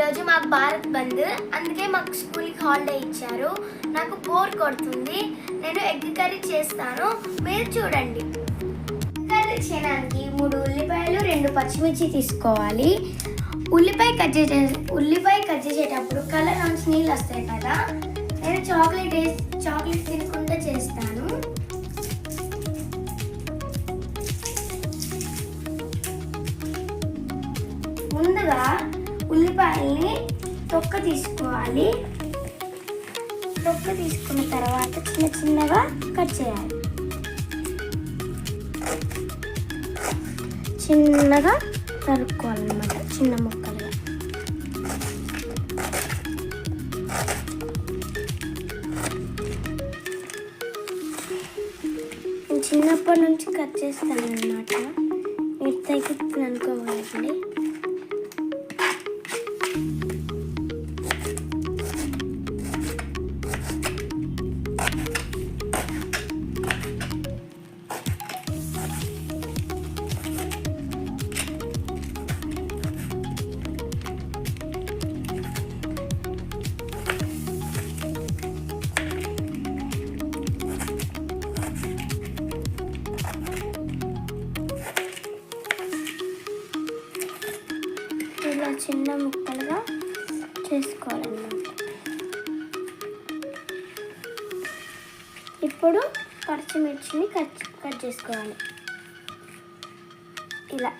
ఈరోజు మాకు భారత్ బంద్ అందుకే మాకు స్కూల్కి హాలిడే ఇచ్చారు. నాకు బోర్ కొడుతుంది. నేను ఎగ్ కర్రీ చేస్తాను. మీరు చూడండి. కర్రీ చేయడానికి మూడు ఉల్లిపాయలు రెండు పచ్చిమిర్చి తీసుకోవాలి. ఉల్లిపాయ కట్ చేసే ఉల్లిపాయ కట్ చేసేటప్పుడు కలర్ నుంచి నీళ్ళు వస్తాయి కదా? నేను చాక్లెట్ వేసి చాక్లెట్ తినకుండా చేస్తాను. ముందుగా ఉల్లిపాయల్ని తొక్క తీసుకోవాలి. తొక్క తీసుకున్న తర్వాత చిన్న చిన్నగా కట్ చేయాలి. చిన్నగా తరుక్కోవాలన్నమాట చిన్న ముక్కలుగా. చిన్నప్పటి నుంచి కట్ చేస్తాను అనమాట మీరు తగ్గుతుంది అనుకోవాలండి. చేసుకోవాలన్నమాట ఇప్పుడు పచ్చిమిర్చిని కట్ కట్ చేసుకోవాలి. ఇలా.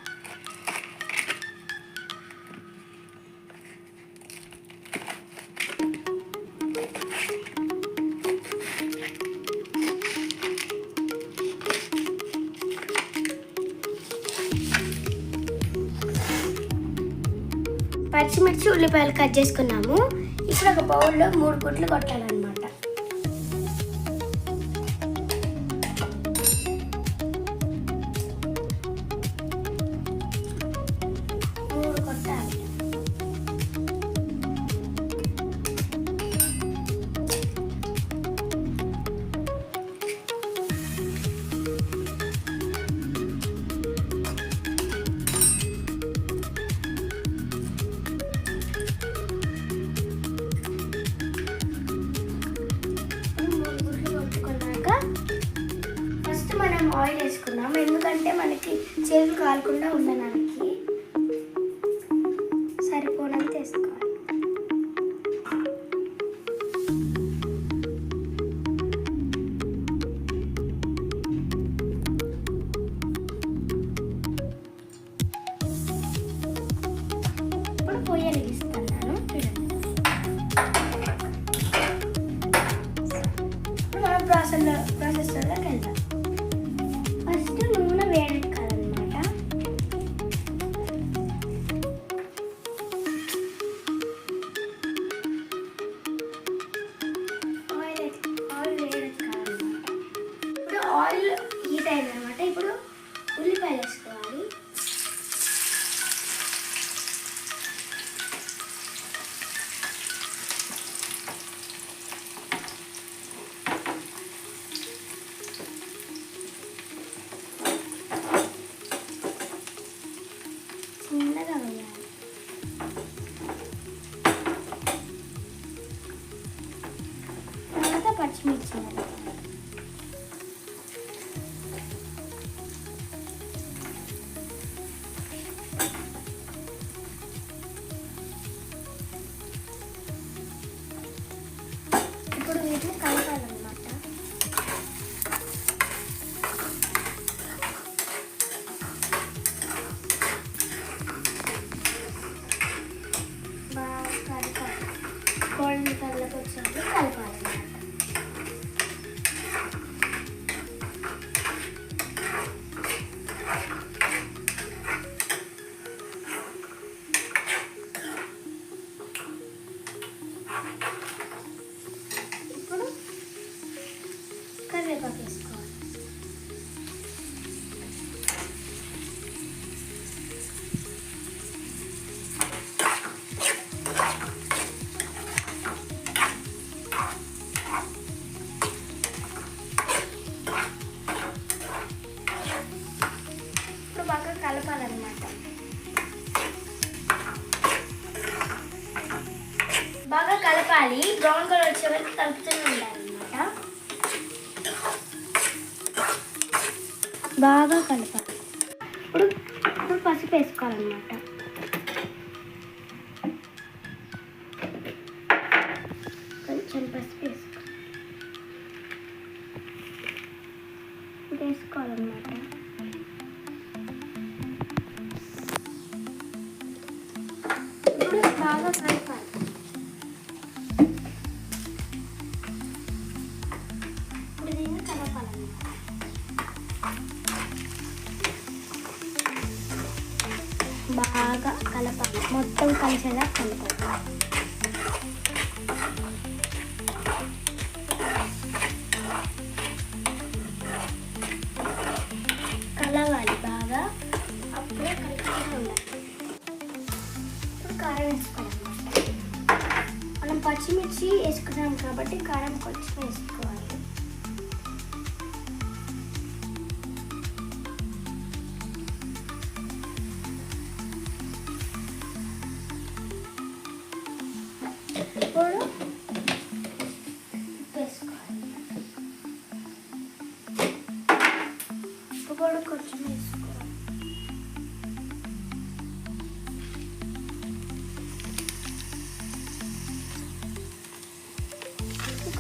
పచ్చిమిర్చి ఉల్లిపాయలు కట్ చేసుకున్నాము. ఇప్పుడు ఒక బౌల్లో మూడు గుడ్లు కొట్టాలండి. చేతులు కాలకుండా ఉండడానికి సరిపోనంత వేసుకోవాలి. ఇప్పుడు పొయ్యి వెలిగిస్తున్నాను. మనం ప్రాసెస్ ప్రాసెస్లోకి వెళ్దాం. ఆయిల్ హీట్ అయిందనమాట ఇప్పుడు ఉల్లిపాయలు వేసుకోవాలి. వచ్చినప్పుడు కలపాలన్నమాట ఇప్పుడు కరివేపాకు వేసుకోవాలి. వేసుకోవాలన్నమాట బాగా కలపాలి. బ్రౌన్ కలర్ వచ్చే వరకు కలుపుతూనే ఉండాలన్నమాట. బాగా కలపాలి. ఇప్పుడు ఇప్పుడు పసుపు వేసుకోవాలన్నమాట. మొత్తం కలిసేలా కలపాలి కలవాలి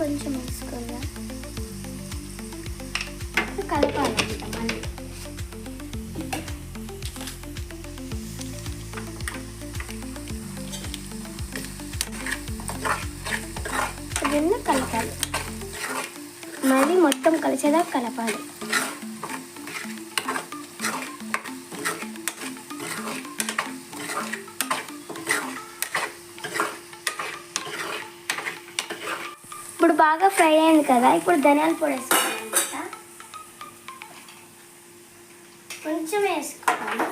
కొంచెం వేసుకోవాలి? కలపాలన్నమాట మళ్ళీ. కలపాలి? మళ్ళీ మొత్తం కలిసేలా కలపాలి. బాగా ఫ్రై అయింది కదా ఇప్పుడు ధనియాల పొడి వేసుకోవాలన్నమాట కొంచెం వేసుకోవాలి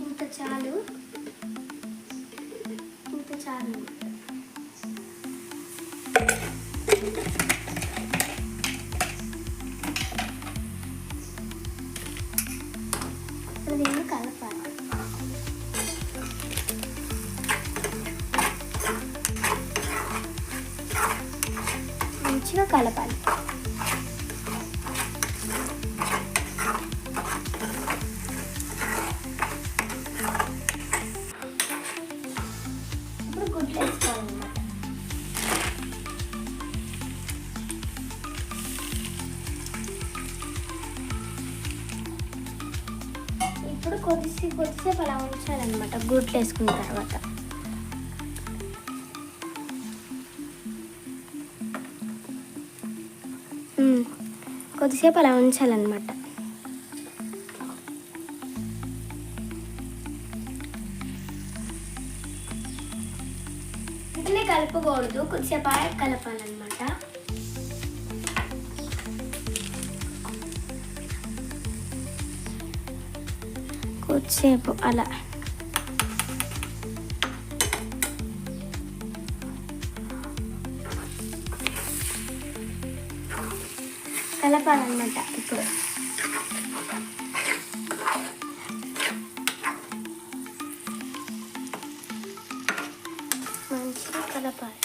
ఇంత చాలు. ఇంత చాలు. కొద్దిసేపు కొద్దిసేపు అలా ఉంచాలన్నమాట. గుడ్లు వేసుకున్న తర్వాత కొద్దిసేపు అలా ఉంచాలన్నమాట. కలుపుకూడదు కొద్దిసేపు కలపాలన్నమాట. కొద్దిసేపు అలా. కలపాలన్నమాట ఇప్పుడు. మంచిగా కలపాలి.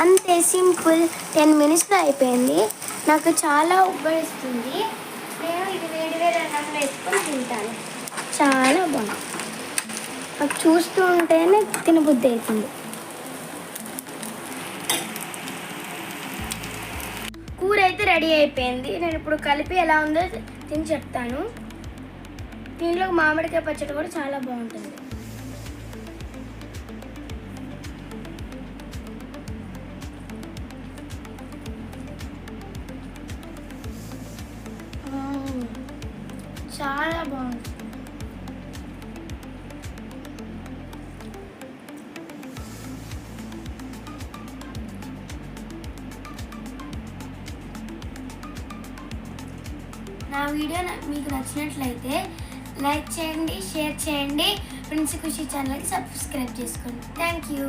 అంతే సింపుల్. టెన్ మినిట్స్లో అయిపోయింది. నాకు చాలా ఉబ్బరిస్తుంది అన్నంలో వేసుకొని తింటాను చాలా బాగుంది. నాకు చూస్తూ ఉంటేనే తినబుద్ధి అవుతుంది. కూర అయితే రెడీ అయిపోయింది. నేను ఇప్పుడు కలిపి ఎలా ఉందో తిని చెప్తాను. దీనిలో మామిడికాయ పచ్చడి కూడా చాలా బాగుంటుంది. నా వీడియో మీకు నచ్చినట్లయితే లైక్ చేయండి షేర్ చేయండి. ఫ్రెండ్స్ ఖుషి ఛానల్కి సబ్స్క్రైబ్ చేసుకోండి. Thank you.